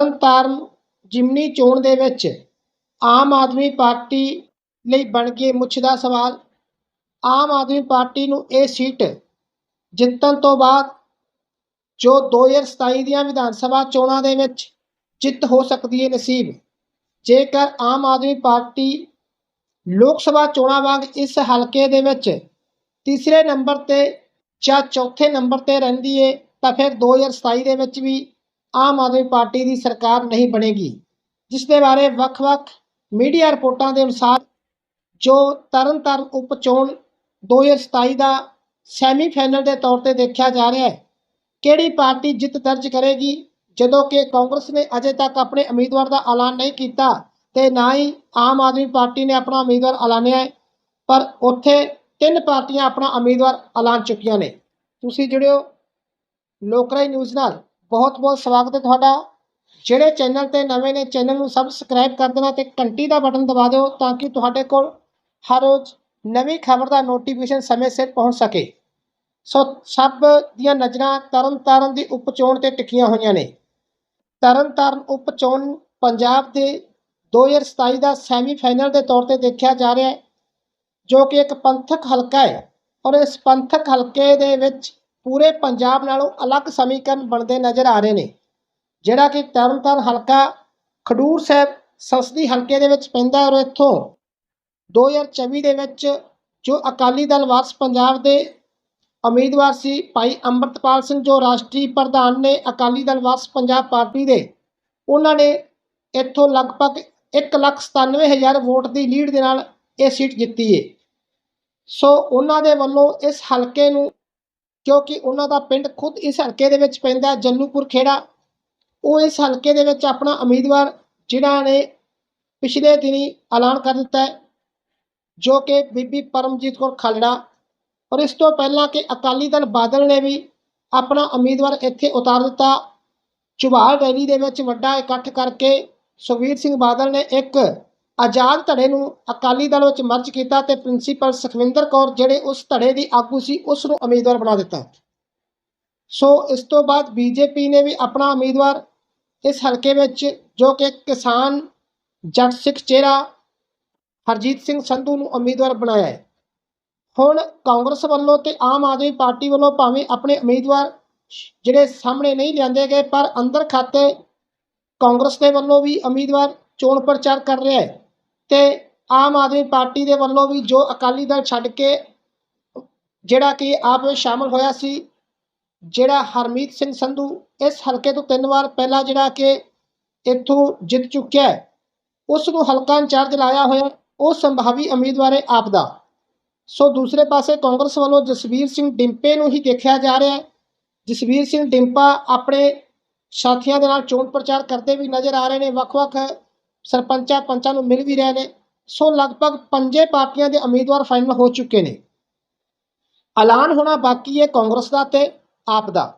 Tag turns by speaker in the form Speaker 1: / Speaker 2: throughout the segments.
Speaker 1: ਤਰਨਤਾਰਨ ਜਿਮਨੀ ਚੋਣ ਦੇ ਵਿੱਚ ਆਮ ਆਦਮੀ ਪਾਰਟੀ ਲਈ ਬਣ ਗਈ ਮੁੱਛ ਦਾ ਸਵਾਲ। ਆਮ ਆਦਮੀ ਪਾਰਟੀ ਨੂੰ ਇਹ ਸੀਟ ਜਿੱਤਣ ਤੋਂ ਬਾਅਦ ਜੋ 2027 ਦੀਆਂ ਵਿਧਾਨ ਸਭਾ ਚੋਣਾਂ ਦੇ ਵਿੱਚ ਜਿੱਤ ਹੋ ਸਕਦੀ ਹੈ ਨਸੀਬ। ਜੇਕਰ ਆਮ ਆਦਮੀ ਪਾਰਟੀ ਲੋਕ ਸਭਾ ਚੋਣਾਂ ਵਾਂਗ ਇਸ ਹਲਕੇ ਦੇ ਵਿੱਚ ਤੀਸਰੇ ਨੰਬਰ ਤੇ ਜਾਂ ਚੌਥੇ ਨੰਬਰ ਤੇ ਰਹਿੰਦੀ ਹੈ ਤਾਂ ਫਿਰ 2027 ਦੇ ਵਿੱਚ ਵੀ ਆਮ ਆਦਮੀ ਪਾਰਟੀ ਦੀ ਸਰਕਾਰ ਨਹੀਂ ਬਣੇਗੀ, ਜਿਸ ਦੇ ਬਾਰੇ ਵੱਖ-ਵੱਖ ਮੀਡੀਆ ਰਿਪੋਰਟਾਂ ਦੇ ਅਨੁਸਾਰ ਜੋ ਤਰਨਤਾਰਨ ਉਪ ਚੋਣ 2027 ਦਾ ਸੈਮੀਫਾਈਨਲ ਦੇ ਤੌਰ ਤੇ ਦੇਖਿਆ ਜਾ ਰਿਹਾ ਹੈ, ਕਿਹੜੀ ਪਾਰਟੀ ਜਿੱਤ ਦਰਜ ਕਰੇਗੀ? ਜਦੋਂ ਕਿ ਕਾਂਗਰਸ ਨੇ ਅਜੇ ਤੱਕ ਆਪਣੇ ਉਮੀਦਵਾਰ ਦਾ ਐਲਾਨ ਨਹੀਂ ਕੀਤਾ ਤੇ ਨਾ ਹੀ ਆਮ ਆਦਮੀ ਪਾਰਟੀ ਨੇ ਆਪਣਾ ਉਮੀਦਵਾਰ ਐਲਾਨਿਆ ਹੈ, ਪਰ ਉੱਥੇ ਤਿੰਨ ਪਾਰਟੀਆਂ ਆਪਣਾ ਉਮੀਦਵਾਰ ਐਲਾਨ ਚੁੱਕੀਆਂ ਨੇ। ਤੁਸੀਂ ਜੁੜਿਓ ਲੋਕਰਾਈ ਨਿਊਜ਼ ਨਾਲ। ਬਹੁਤ ਬਹੁਤ ਸਵਾਗਤ ਹੈ ਤੁਹਾਡਾ। ਜਿਹੜੇ ਚੈਨਲ ਤੇ ਨਵੇਂ ਨੇ ਚੈਨਲ ਨੂੰ ਸਬਸਕ੍ਰਾਈਬ ਕਰ ਦੇਣਾ ਤੇ ਘੰਟੀ ਦਾ ਬਟਨ ਦਬਾ ਦਿਓ ਤਾਂ ਕਿ ਤੁਹਾਡੇ ਕੋਲ ਹਰ ਰੋਜ਼ ਨਵੀਂ ਖਬਰ ਦਾ ਨੋਟੀਫਿਕੇਸ਼ਨ ਸਮੇਂ ਸਿਰ ਪਹੁੰਚ ਸਕੇ। ਸੋ ਸਭ ਦੀਆਂ ਨਜ਼ਰਾਂ ਤਰਨਤਾਰਨ ਦੀ ਉਪਚੋਣ ਤੇ ਟਿਕੀਆਂ ਹੋਈਆਂ ਨੇ। ਤਰਨਤਾਰਨ ਉਪਚੋਣ ਪੰਜਾਬ ਦੇ 2027 ਦਾ ਸੈਮੀਫਾਈਨਲ ਦੇ ਤੌਰ ਤੇ ਦੇਖਿਆ ਜਾ ਰਿਹਾ ਹੈ, ਜੋ ਕਿ ਇੱਕ ਪੰਥਕ ਹਲਕਾ ਹੈ। ਔਰ ਇਸ ਪੰਥਕ ਹਲਕੇ ਦੇ ਵਿੱਚ ਪੂਰੇ ਪੰਜਾਬ ਨਾਲੋਂ ਅਲੱਗ ਸਮੀਕਰਨ ਬਣਦੇ ਨਜ਼ਰ ਆ ਰਹੇ ਨੇ, ਜਿਹੜਾ ਕਿ ਤਰਨਤਾਰਨ ਹਲਕਾ ਖਡੂਰ ਸਾਹਿਬ ਸੰਸਦੀ ਹਲਕੇ ਦੇ ਵਿੱਚ ਪੈਂਦਾ ਔਰ ਇੱਥੋਂ 2024 ਦੇ ਵਿੱਚ ਜੋ ਅਕਾਲੀ ਦਲ ਵਾਰਸ ਪੰਜਾਬ ਦੇ ਉਮੀਦਵਾਰ ਸੀ ਭਾਈ ਅੰਮ੍ਰਿਤਪਾਲ ਸਿੰਘ, ਜੋ ਰਾਸ਼ਟਰੀ ਪ੍ਰਧਾਨ ਨੇ ਅਕਾਲੀ ਦਲ ਵਾਰਸ ਪੰਜਾਬ ਪਾਰਟੀ ਦੇ, ਉਹਨਾਂ ਨੇ ਇੱਥੋਂ ਲਗਭਗ 197000 ਵੋਟ ਦੀ ਲੀਡ ਦੇ ਨਾਲ ਇਹ ਸੀਟ ਜਿੱਤੀ ਹੈ ਸੋ ਉਹਨਾਂ ਦੇ ਵੱਲੋਂ ਇਸ ਹਲਕੇ ਨੂੰ ਕਿਉਂਕਿ ਉਹਨਾਂ ਦਾ ਪਿੰਡ ਖੁਦ ਇਸ ਹਲਕੇ ਦੇ ਵਿੱਚ ਪੈਂਦਾ ਹੈ, ਜੰਨੂਪੁਰ ਖੇੜਾ। ਉਹ ਇਸ ਹਲਕੇ ਦੇ ਵਿੱਚ ਆਪਣਾ ਉਮੀਦਵਾਰ ਜਿਨ੍ਹਾਂ ਨੇ ਪਿਛਲੇ ਦਿਨੀ ਐਲਾਨ ਕਰ ਦਿੱਤਾ ਹੈ ਜੋ ਕਿ ਬੀਬੀ ਪਰਮਜੀਤ ਕੌਰ ਖਾਲੜਾ। ਔਰ ਇਸ ਤੋਂ ਪਹਿਲਾਂ ਕਿ ਅਕਾਲੀ ਦਲ ਬਾਦਲ ਨੇ ਵੀ ਆਪਣਾ ਉਮੀਦਵਾਰ ਇੱਥੇ ਉਤਾਰ ਦਿੱਤਾ। ਚੁਬਾਲ ਰੈਲੀ ਦੇ ਵਿੱਚ ਵੱਡਾ ਇਕੱਠ ਕਰਕੇ ਸੁਖਬੀਰ ਸਿੰਘ ਬਾਦਲ ਨੇ ਇੱਕ ਆਜ਼ਾਦ ਧੜੇ ਨੂੰ ਅਕਾਲੀ ਦਲ ਵਿੱਚ ਮਰਜ ਕੀਤਾ ਤੇ ਪ੍ਰਿੰਸੀਪਲ ਸੁਖਵਿੰਦਰ ਕੌਰ ਜਿਹੜੇ ਉਸ ਧੜੇ ਦੀ ਆਗੂ ਸੀ, ਉਸ ਨੂੰ ਉਮੀਦਵਾਰ ਬਣਾ ਦਿੱਤਾ। ਸੋ ਇਸ ਤੋਂ ਬਾਅਦ ਬੀਜੇਪੀ ਨੇ ਵੀ ਆਪਣਾ ਉਮੀਦਵਾਰ ਇਸ ਹਲਕੇ ਵਿੱਚ, ਜੋ ਕਿ ਕਿਸਾਨ ਜੱਟ ਸਿੱਖ ਚਿਹਰਾ ਹਰਜੀਤ ਸਿੰਘ ਸੰਧੂ ਨੂੰ ਉਮੀਦਵਾਰ ਬਣਾਇਆ ਹੈ। ਹੁਣ ਕਾਂਗਰਸ ਵੱਲੋਂ ਤੇ ਆਮ ਆਦਮੀ ਪਾਰਟੀ ਵੱਲੋਂ ਭਾਵੇਂ ਆਪਣੇ ਉਮੀਦਵਾਰ ਜਿਹੜੇ ਸਾਹਮਣੇ ਨਹੀਂ ਲਿਆਂਦੇ ਗਏ, ਪਰ ਅੰਦਰ ਖਾਤੇ ਕਾਂਗਰਸ ਦੇ ਵੱਲੋਂ ਵੀ ਉਮੀਦਵਾਰ ਚੋਣ ਪ੍ਰਚਾਰ ਕਰ ਰਿਹਾ ਹੈ। ਤੇ ਆਮ ਆਦਮੀ ਪਾਰਟੀ ਦੇ ਵੱਲੋਂ ਵੀ ਜੋ ਅਕਾਲੀ ਦਲ ਛੱਡ ਕੇ, ਜਿਹੜਾ ਕਿ ਆਪ ਵਿੱਚ ਸ਼ਾਮਲ ਹੋਇਆ ਸੀ, ਜਿਹੜਾ ਹਰਮੀਤ ਸਿੰਘ ਸੰਧੂ, ਇਸ ਹਲਕੇ ਤੋਂ ਤਿੰਨ ਵਾਰ ਪਹਿਲਾਂ ਜਿਹੜਾ ਕਿ ਇੱਥੋਂ ਜਿੱਤ ਚੁੱਕਿਆ ਹੈ, ਉਸ ਨੂੰ ਹਲਕਾ ਇੰਚਾਰਜ ਲਾਇਆ ਹੋਇਆ ਉਹ ਸੰਭਾਵੀ ਉਮੀਦਵਾਰ ਹੈ ਆਪ ਦਾ। ਸੋ ਦੂਸਰੇ ਪਾਸੇ ਕਾਂਗਰਸ ਵੱਲੋਂ ਜਸਵੀਰ ਸਿੰਘ ਡਿੰਪੇ ਨੂੰ ਹੀ ਦੇਖਿਆ ਜਾ ਰਿਹਾ ਹੈ। ਜਸਵੀਰ ਸਿੰਘ ਡਿੰਪਾ ਆਪਣੇ ਸਾਥੀਆਂ ਦੇ ਨਾਲ ਚੋਣ ਪ੍ਰਚਾਰ ਕਰਦੇ ਵੀ ਨਜ਼ਰ ਆ ਰਹੇ ਨੇ। ਵੱਖ-ਵੱਖ ਸਰਪੰਚਾਂ ਪੰਚਾਂ ਨੂੰ ਮਿਲ ਵੀ ਰਹੇ ਨੇ। ਸੋ ਲਗਭਗ ਪੰਜੇ ਪਾਰਟੀਆਂ ਦੇ ਉਮੀਦਵਾਰ ਫਾਈਨਲ ਹੋ ਚੁੱਕੇ ਨੇ। ਐਲਾਨ ਹੋਣਾ ਬਾਕੀ ਹੈ ਕਾਂਗਰਸ ਦਾ ਤੇ ਆਪ ਦਾ।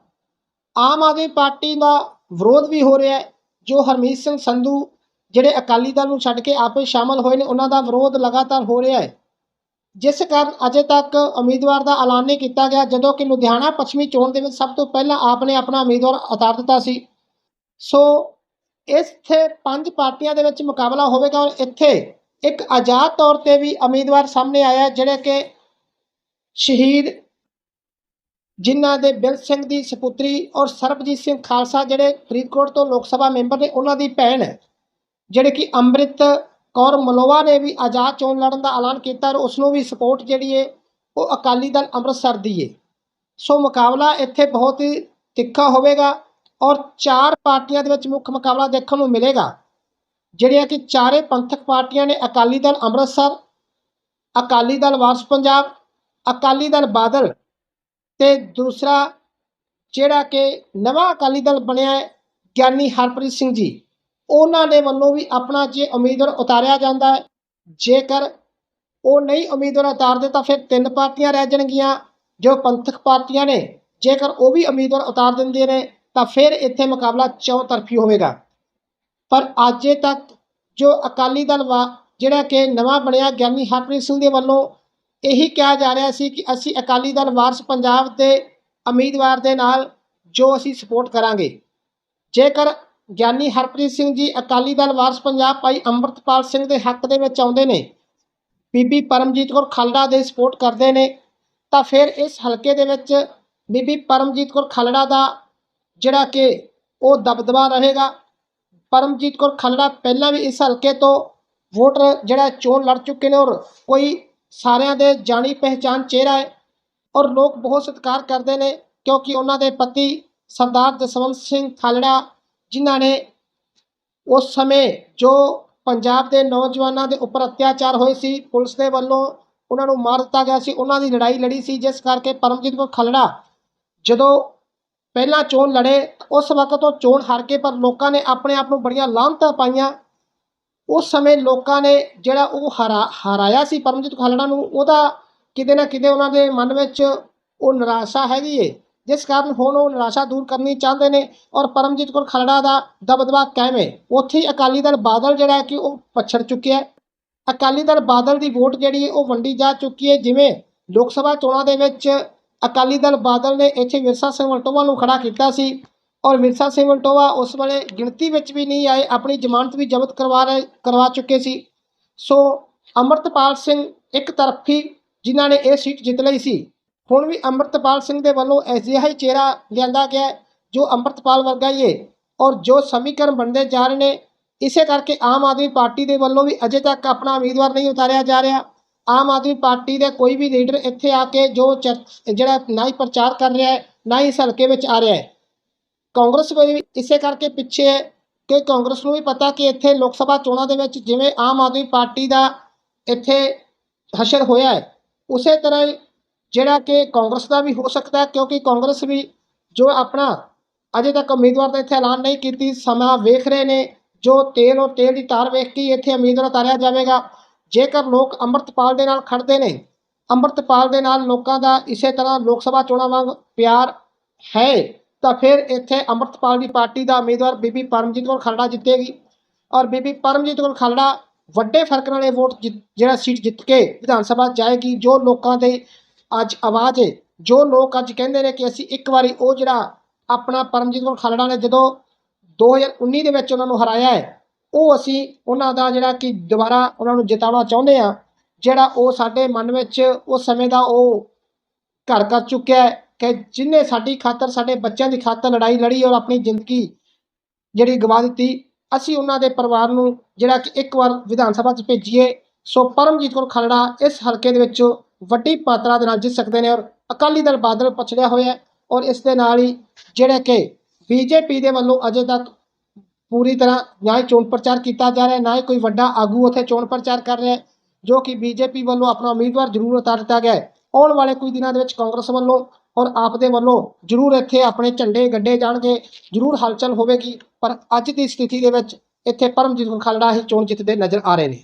Speaker 1: ਆਮ ਆਦਮੀ ਪਾਰਟੀ ਦਾ ਵਿਰੋਧ ਵੀ ਹੋ ਰਿਹਾ ਹੈ, ਜੋ ਹਰਮੀਤ ਸਿੰਘ ਸੰਧੂ ਜਿਹੜੇ ਅਕਾਲੀ ਦਲ ਨੂੰ ਛੱਡ ਕੇ ਆਪੇ ਸ਼ਾਮਲ ਹੋਏ ਨੇ, ਉਹਨਾਂ ਦਾ ਵਿਰੋਧ ਲਗਾਤਾਰ ਹੋ ਰਿਹਾ ਹੈ। ਜਿਸ ਕਾਰਨ ਅਜੇ ਤੱਕ ਉਮੀਦਵਾਰ ਦਾ ਐਲਾਨ ਨਹੀਂ ਕੀਤਾ ਗਿਆ, ਜਦੋਂ ਕਿ ਲੁਧਿਆਣਾ ਪੱਛਮੀ ਚੋਣ ਦੇ ਵਿੱਚ ਸਭ ਤੋਂ ਪਹਿਲਾਂ ਆਪ ਨੇ ਆਪਣਾ ਉਮੀਦਵਾਰ ਉਤਾਰ ਦਿੱਤਾ ਸੀ। ਸੋ ਇੱਥੇ ਪੰਜ ਪਾਰਟੀਆਂ ਦੇ ਵਿੱਚ ਮੁਕਾਬਲਾ ਹੋਵੇਗਾ ਔਰ ਇੱਥੇ ਇੱਕ ਆਜ਼ਾਦ ਤੌਰ ਤੇ ਵੀ ਉਮੀਦਵਾਰ ਸਾਹਮਣੇ ਆਇਆ ਜਿਹੜੇ ਕਿ ਸ਼ਹੀਦ ਜਿਨ੍ਹਾਂ ਦੇ ਬਿਲ ਸਿੰਘ ਦੀ ਸਪੁੱਤਰੀ ਔਰ ਸਰਬਜੀਤ ਸਿੰਘ ਖਾਲਸਾ ਜਿਹੜੇ ਫਰੀਦਕੋਟ ਤੋਂ ਲੋਕ ਸਭਾ ਮੈਂਬਰ ਨੇ, ਉਹਨਾਂ ਦੀ ਭੈਣ ਹੈ, ਜਿਹੜੇ ਕਿ ਅੰਮ੍ਰਿਤ ਕੌਰ ਮਲੋਵਾ ਨੇ ਵੀ ਆਜ਼ਾਦ ਚੋਣ ਲੜਨ ਦਾ ਐਲਾਨ ਕੀਤਾ ਔਰ ਉਸ ਨੂੰ ਵੀ ਸਪੋਰਟ ਜਿਹੜੀ ਹੈ, ਉਹ ਅਕਾਲੀ ਦਲ ਅੰਮ੍ਰਿਤਸਰ ਦੀ ਹੈ। ਸੋ ਮੁਕਾਬਲਾ ਇੱਥੇ ਬਹੁਤ ਹੀ ਤਿੱਖਾ ਹੋਵੇਗਾ ਔਰ ਚਾਰ ਪਾਰਟੀਆਂ ਦੇ ਵਿੱਚ ਮੁੱਖ ਮੁਕਾਬਲਾ ਦੇਖਣ ਨੂੰ ਮਿਲੇਗਾ, ਜਿਹੜੀਆਂ ਕਿ ਚਾਰੇ ਪੰਥਕ ਪਾਰਟੀਆਂ ਨੇ ਅਕਾਲੀ ਦਲ ਅੰਮ੍ਰਿਤਸਰ, ਅਕਾਲੀ ਦਲ ਵਾਰਸ ਪੰਜਾਬ, ਅਕਾਲੀ ਦਲ ਬਾਦਲ ਤੇ ਦੂਸਰਾ ਜਿਹੜਾ ਕਿ ਨਵਾਂ ਅਕਾਲੀ ਦਲ ਬਣਿਆ ਹੈ ਗਿਆਨੀ ਹਰਪ੍ਰੀਤ ਸਿੰਘ ਜੀ, ਉਹਨਾਂ ਦੇ ਵੱਲੋਂ ਵੀ ਆਪਣਾ ਜੇ ਉਮੀਦਵਾਰ ਉਤਾਰਿਆ ਜਾਂਦਾ ਹੈ, ਜੇਕਰ ਉਹ ਨਹੀਂ ਉਮੀਦਵਾਰ ਉਤਾਰਦੇ ਤਾਂ ਫਿਰ ਤਿੰਨ ਪਾਰਟੀਆਂ ਰਹਿ ਜਾਣਗੀਆਂ ਜੋ ਪੰਥਕ ਪਾਰਟੀਆਂ ਨੇ, ਜੇਕਰ ਉਹ ਵੀ ਉਮੀਦਵਾਰ ਉਤਾਰ ਦਿੰਦੇ ਨੇ ਤਾਂ ਫਿਰ ਇੱਥੇ ਮੁਕਾਬਲਾ ਚੌਤਰਫੀ ਹੋਵੇਗਾ। ਪਰ ਅਜੇ ਤੱਕ ਜੋ ਅਕਾਲੀ ਦਲ ਵਾ, ਜਿਹੜਾ ਕਿ ਨਵਾਂ ਬਣਿਆ ਗਿਆਨੀ ਹਰਪ੍ਰੀਤ ਸਿੰਘ ਦੇ ਵੱਲੋਂ ਇਹੀ ਕਿਹਾ ਜਾ ਰਿਹਾ ਸੀ ਕਿ ਅਸੀਂ ਅਕਾਲੀ ਦਲ ਵਾਰਸ ਪੰਜਾਬ ਦੇ ਉਮੀਦਵਾਰ ਦੇ ਨਾਲ ਜੋ ਅਸੀਂ ਸਪੋਰਟ ਕਰਾਂਗੇ। ਜੇਕਰ ਗਿਆਨੀ ਹਰਪ੍ਰੀਤ ਸਿੰਘ ਜੀ ਅਕਾਲੀ ਦਲ ਵਾਰਸ ਪੰਜਾਬ ਭਾਈ ਅੰਮ੍ਰਿਤਪਾਲ ਸਿੰਘ ਦੇ ਹੱਕ ਦੇ ਵਿੱਚ ਆਉਂਦੇ ਨੇ, ਬੀਬੀ ਪਰਮਜੀਤ ਕੌਰ ਖਾਲੜਾ ਦੇ ਸਪੋਰਟ ਕਰਦੇ ਨੇ, ਤਾਂ ਫਿਰ ਇਸ ਹਲਕੇ ਦੇ ਵਿੱਚ ਬੀਬੀ ਪਰਮਜੀਤ ਕੌਰ ਖਾਲੜਾ ਦਾ ਜਿਹੜਾ ਕਿ ਉਹ ਦਬਦਬਾ ਰਹੇਗਾ। ਪਰਮਜੀਤ ਕੌਰ ਖਾਲੜਾ ਪਹਿਲਾਂ ਵੀ ਇਸ ਹਲਕੇ ਤੋਂ ਵੋਟਰ ਜਿਹੜਾ ਚੋਣ ਲੜ ਚੁੱਕੇ ਨੇ ਔਰ ਕੋਈ ਸਾਰਿਆਂ ਦੇ ਜਾਣੀ ਪਹਿਚਾਨ ਚਿਹਰਾ ਹੈ ਔਰ ਲੋਕ ਬਹੁਤ ਸਤਿਕਾਰ ਕਰਦੇ ਨੇ ਕਿਉਂਕਿ ਉਹਨਾਂ ਦੇ ਪਤੀ ਸਰਦਾਰ ਜਸਵੰਤ ਸਿੰਘ ਖਾਲੜਾ ਜਿਨ੍ਹਾਂ ਨੇ ਉਸ ਸਮੇਂ ਜੋ ਪੰਜਾਬ ਦੇ ਨੌਜਵਾਨਾਂ ਦੇ ਉੱਪਰ ਅਤਿਆਚਾਰ ਹੋਏ ਸੀ, ਪੁਲਿਸ ਦੇ ਵੱਲੋਂ ਉਹਨਾਂ ਨੂੰ ਮਾਰ ਦਿੱਤਾ ਗਿਆ ਸੀ, ਉਹਨਾਂ ਦੀ ਲੜਾਈ ਲੜੀ ਸੀ, ਜਿਸ ਕਰਕੇ ਪਰਮਜੀਤ ਕੌਰ ਖਾਲੜਾ ਜਦੋਂ ਪਹਿਲਾਂ ਚੋਣ ਲੜੇ, ਉਸ ਵਕਤ ਉਹ ਚੋਣ ਹਾਰ ਕੇ, ਪਰ ਲੋਕਾਂ ਨੇ ਆਪਣੇ ਆਪ ਨੂੰ ਬੜੀਆਂ ਲਾਹਮਤਾਂ ਪਾਈਆਂ। ਉਸ ਸਮੇਂ ਲੋਕਾਂ ਨੇ ਜਿਹੜਾ ਉਹ ਹਰਾ, ਹਰਾਇਆ ਸੀ ਪਰਮਜੀਤ ਖਾਲੜਾ ਨੂੰ, ਉਹਦਾ ਕਿਤੇ ਨਾ ਕਿਤੇ ਉਹਨਾਂ ਦੇ ਮਨ ਵਿੱਚ ਉਹ ਨਿਰਾਸ਼ਾ ਹੈਗੀ ਏ। ਜਿਸ ਕਾਰਨ ਹੁਣ ਉਹ ਨਿਰਾਸ਼ਾ ਦੂਰ ਕਰਨੀ ਚਾਹੁੰਦੇ ਨੇ ਔਰ ਪਰਮਜੀਤ ਕੌਰ ਖਾਲੜਾ ਦਾ ਦਬਦਬਾ ਕਾਇਮ ਹੈ ਉੱਥੇ ਅਕਾਲੀ ਦਲ ਬਾਦਲ ਜਿਹੜਾ ਕਿ ਉਹ ਪਛੜ ਚੁੱਕਿਆ ਅਕਾਲੀ ਦਲ ਬਾਦਲ ਦੀ ਵੋਟ ਜਿਹੜੀ ਉਹ ਵੰਡੀ ਜਾ ਚੁੱਕੀ ਹੈ। ਜਿਵੇਂ ਲੋਕ ਸਭਾ ਚੋਣਾਂ ਦੇ ਵਿੱਚ ਅਕਾਲੀ ਦਲ ਬਾਦਲ ਨੇ ਇੱਥੇ ਵਿਰਸਾ ਸਿੰਘ ਵਲਟੋਆ ਨੂੰ ਖੜਾ ਕੀਤਾ ਸੀ ਔਰ ਵਿਰਸਾ ਸਿੰਘ ਵਲਟੋਆ ਉਸ ਵੇਲੇ ਗਿਣਤੀ ਵਿੱਚ ਵੀ ਨਹੀਂ ਆਏ, ਆਪਣੀ ਜ਼ਮਾਨਤ ਵੀ ਜ਼ਬਤ ਕਰਵਾ ਰਹੇ, ਕਰਵਾ ਚੁੱਕੇ ਸੀ। ਸੋ ਅਮਰਤਪਾਲ ਸਿੰਘ ਇੱਕ ਤਰਫੀ ਜਿਨ੍ਹਾਂ ਨੇ ਇਹ ਸੀਟ ਜਿੱਤ ਲਈ ਸੀ। ਹੁਣ ਵੀ ਅੰਮ੍ਰਿਤਪਾਲ ਸਿੰਘ ਦੇ ਵੱਲੋਂ ਅਜਿਹਾ ਹੀ ਚਿਹਰਾ ਲਿਆਂਦਾ ਗਿਆ ਜੋ ਅੰਮ੍ਰਿਤਪਾਲ ਵਰਗਾ ਹੀ ਹੈ ਔਰ ਜੋ ਸਮੀਕਰਨ ਬਣਦੇ ਜਾ ਰਹੇ ਨੇ, ਇਸੇ ਕਰਕੇ ਆਮ ਆਦਮੀ ਪਾਰਟੀ ਦੇ ਵੱਲੋਂ ਵੀ ਅਜੇ ਤੱਕ ਆਪਣਾ ਉਮੀਦਵਾਰ ਨਹੀਂ ਉਤਾਰਿਆ ਜਾ ਰਿਹਾ। ਆਮ ਆਦਮੀ ਪਾਰਟੀ ਦੇ ਕੋਈ ਵੀ ਲੀਡਰ ਇੱਥੇ ਆ ਕੇ ਜੋ ਚਰ- ਜਿਹੜਾ ਨਾ ਹੀ ਪ੍ਰਚਾਰ ਕਰ ਰਿਹਾ ਹੈ, ਨਾ ਹੀ ਇਸ ਹਲਕੇ ਵਿੱਚ ਆ ਰਿਹਾ ਹੈ। ਕਾਂਗਰਸ ਵੀ ਇਸੇ ਕਰਕੇ ਪਿੱਛੇ ਹੈ ਕਿ ਕਾਂਗਰਸ ਨੂੰ ਵੀ ਪਤਾ ਕਿ ਇੱਥੇ ਲੋਕ ਸਭਾ ਚੋਣਾਂ ਦੇ ਵਿੱਚ ਜਿਵੇਂ ਆਮ ਆਦਮੀ ਪਾਰਟੀ ਦਾ ਇੱਥੇ ਹਸ਼ਰ ਹੋਇਆ ਹੈ, ਉਸੇ ਤਰ੍ਹਾਂ ਹੀ ਜਿਹੜਾ ਕਿ ਕਾਂਗਰਸ ਦਾ ਵੀ ਹੋ ਸਕਦਾ ਹੈ, ਕਿਉਂਕਿ ਕਾਂਗਰਸ ਵੀ ਜੋ ਆਪਣਾ ਅਜੇ ਤੱਕ ਉਮੀਦਵਾਰ ਦਾ ਇੱਥੇ ਐਲਾਨ ਨਹੀਂ ਕੀਤੀ, ਸਮਾਂ ਵੇਖ ਰਹੇ ਨੇ, ਜੋ ਤੇਲ ਔਰ ਤੇਲ ਦੀ ਤਾਰ ਵੇਖ ਕੇ ਇੱਥੇ ਉਮੀਦਵਾਰ ਉਤਾਰਿਆ ਜਾਵੇਗਾ। ਜੇਕਰ ਲੋਕ ਅੰਮ੍ਰਿਤਪਾਲ ਦੇ ਨਾਲ ਖੜਦੇ ਨੇ, ਅੰਮ੍ਰਿਤਪਾਲ ਦੇ ਨਾਲ ਲੋਕਾਂ ਦਾ ਇਸੇ ਤਰ੍ਹਾਂ ਲੋਕ ਸਭਾ ਚੋਣਾਂ ਵਾਂਗ ਪਿਆਰ ਹੈ, ਤਾਂ ਫਿਰ ਇੱਥੇ ਅੰਮ੍ਰਿਤਪਾਲ ਦੀ ਪਾਰਟੀ ਦਾ ਉਮੀਦਵਾਰ ਬੀਬੀ ਪਰਮਜੀਤ ਕੌਰ ਖਾਲੜਾ ਜਿੱਤੇਗੀ। ਔਰ ਬੀਬੀ ਪਰਮਜੀਤ ਕੌਰ ਖਾਲੜਾ ਵੱਡੇ ਫ਼ਰਕ ਨਾਲ ਇਹ ਵੋਟ ਜਿੱਤ- ਜਿਹੜਾ ਸੀਟ ਜਿੱਤ ਕੇ ਵਿਧਾਨ ਸਭਾ ਜਾਏਗੀ, ਜੋ ਲੋਕਾਂ ਦੇ ਅੱਜ ਆਵਾਜ਼ ਹੈ ਜੋ ਲੋਕ ਅੱਜ ਕਹਿੰਦੇ ਨੇ ਕਿ ਅਸੀਂ ਇੱਕ ਵਾਰੀ ਉਹ ਜਿਹੜਾ ਆਪਣਾ ਪਰਮਜੀਤ ਕੌਰ ਖਾਲੜਾ ਨੇ ਜਦੋਂ 2019 ਦੇ ਵਿੱਚ ਉਹਨਾਂ ਨੂੰ ਹਰਾਇਆ ਹੈ ਉਹ ਅਸੀਂ ਉਹਨਾਂ ਦਾ ਜਿਹੜਾ ਕਿ ਦੁਬਾਰਾ ਉਹਨਾਂ ਨੂੰ ਜਿਤਾਉਣਾ ਚਾਹੁੰਦੇ ਆ ਜਿਹੜਾ ਉਹ ਸਾਡੇ ਮਨ ਵਿੱਚ ਉਸ ਸਮੇਂ ਦਾ ਉਹ ਘਰ ਕਰ ਚੁੱਕਿਆ ਹੈ ਕਿ ਜਿਨੇ ਸਾਡੀ ਖਾਤਰ, ਸਾਡੇ ਬੱਚਿਆਂ ਦੀ ਖਾਤਰ ਲੜਾਈ ਲੜੀ ਔਰ ਆਪਣੀ ਜ਼ਿੰਦਗੀ ਜਿਹੜੀ ਗਵਾ ਦਿੱਤੀ, ਅਸੀਂ ਉਹਨਾਂ ਦੇ ਪਰਿਵਾਰ ਨੂੰ ਜਿਹੜਾ ਕਿ ਇੱਕ ਵਾਰ ਵਿਧਾਨ ਸਭਾ 'ਚ ਭੇਜੀਏ, ਸੋ ਪਰਮਜੀਤ ਕੌਰ ਖਾਲੜਾ ਇਸ ਹਲਕੇ ਦੇ ਵਿੱਚ ਵੱਡੀ ਮਾਤਰਾ ਦੇ ਨਾਲ ਜਿੱਤ ਸਕਦੇ ਨੇ ਔਰ ਅਕਾਲੀ ਦਲ ਬਾਦਲ ਪਛੜਿਆ ਹੋਇਆ ਔਰ ਇਸ ਦੇ ਨਾਲ ਹੀ ਜਿਹੜੇ ਕਿ ਬੀਜੇਪੀ ਦੇ ਵੱਲੋਂ ਅਜੇ ਤੱਕ ਪੂਰੀ ਤਰ੍ਹਾਂ ਨਾ ਹੀ ਚੋਣ ਪ੍ਰਚਾਰ ਕੀਤਾ ਜਾ ਰਿਹਾ, ਨਾ ਹੀ ਕੋਈ ਵੱਡਾ ਆਗੂ ਉੱਥੇ ਚੋਣ ਪ੍ਰਚਾਰ ਕਰ ਰਿਹਾ, ਜੋ ਕਿ ਬੀਜੇਪੀ ਵੱਲੋਂ ਆਪਣਾ ਉਮੀਦਵਾਰ ਜ਼ਰੂਰ ਉਤਾਰ ਦਿੱਤਾ ਗਿਆ ਹੈ। ਆਉਣ ਵਾਲੇ ਕੁਝ ਦਿਨਾਂ ਦੇ ਵਿੱਚ ਕਾਂਗਰਸ ਵੱਲੋਂ ਔਰ ਆਪ ਦੇ ਵੱਲੋਂ ਜ਼ਰੂਰ ਇੱਥੇ ਆਪਣੇ ਝੰਡੇ ਗੱਡੇ ਜਾਣਗੇ, ਜ਼ਰੂਰ ਹਲਚਲ ਹੋਵੇਗੀ, ਪਰ ਅੱਜ ਦੀ ਸਥਿਤੀ ਦੇ ਵਿੱਚ ਇੱਥੇ ਪਰਮਜੀਤ ਕੌਰ ਖਾਲੜਾ ਹੀ ਚੋਣ ਜਿੱਤਦੇ ਨਜ਼ਰ ਆ ਰਹੇ ਨੇ।